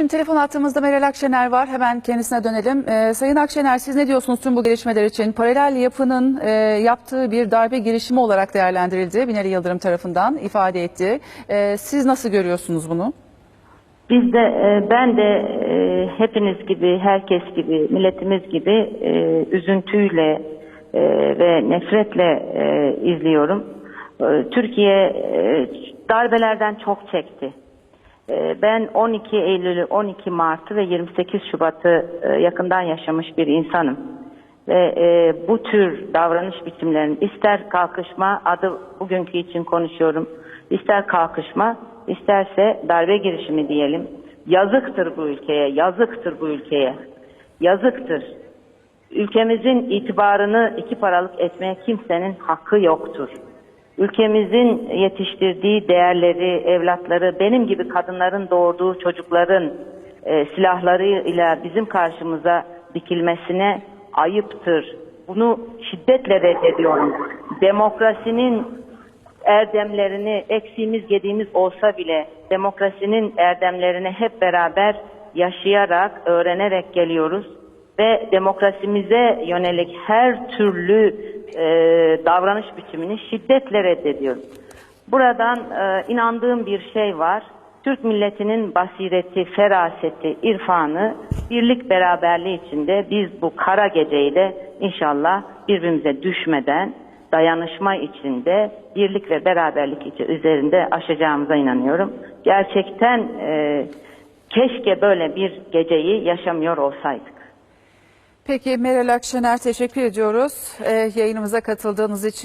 Şimdi telefon attığımızda Meral Akşener var. Hemen kendisine dönelim. Ee, Sayın Akşener siz ne diyorsunuz tüm bu gelişmeler için? Paralel yapının e, yaptığı bir darbe girişimi olarak değerlendirildi. Binali Yıldırım tarafından ifade etti. Ee, siz nasıl görüyorsunuz bunu? Biz de e, ben de e, hepiniz gibi herkes gibi milletimiz gibi e, üzüntüyle e, ve nefretle e, izliyorum. E, Türkiye e, darbelerden çok çekti. E, Ben 12 Eylül'ü, 12 Mart'ı ve 28 Şubat'ı e, yakından yaşamış bir insanım. Ve e, bu tür davranış biçimlerinin ister kalkışma adı bugünkü için konuşuyorum. ister kalkışma isterse darbe girişimi diyelim. Yazıktır bu ülkeye, yazıktır bu ülkeye. Yazıktır. Ülkemizin itibarını iki paralık etmeye kimsenin hakkı yoktur. Ülkemizin yetiştirdiği değerleri, evlatları, benim gibi kadınların doğurduğu çocukların e, silahlarıyla bizim karşımıza dikilmesine ayıptır. Bunu şiddetle reddediyorum. Demokrasinin erdemlerini eksiğimiz gediğimiz olsa bile demokrasinin erdemlerini hep beraber yaşayarak, öğrenerek geliyoruz ve demokrasimize yönelik her türlü e, davranış biçimini şiddetle reddediyoruz. Buradan e, inandığım bir şey var. Türk milletinin basireti, feraseti, irfanı, birlik beraberliği içinde biz bu kara geceyi de inşallah birbirimize düşmeden dayanışma içinde birlik ve beraberlik içi- üzerinde aşacağımıza inanıyorum. Gerçekten e, keşke böyle bir geceyi yaşamıyor olsaydık. Peki Meral Akşener teşekkür ediyoruz e, yayınımıza katıldığınız için.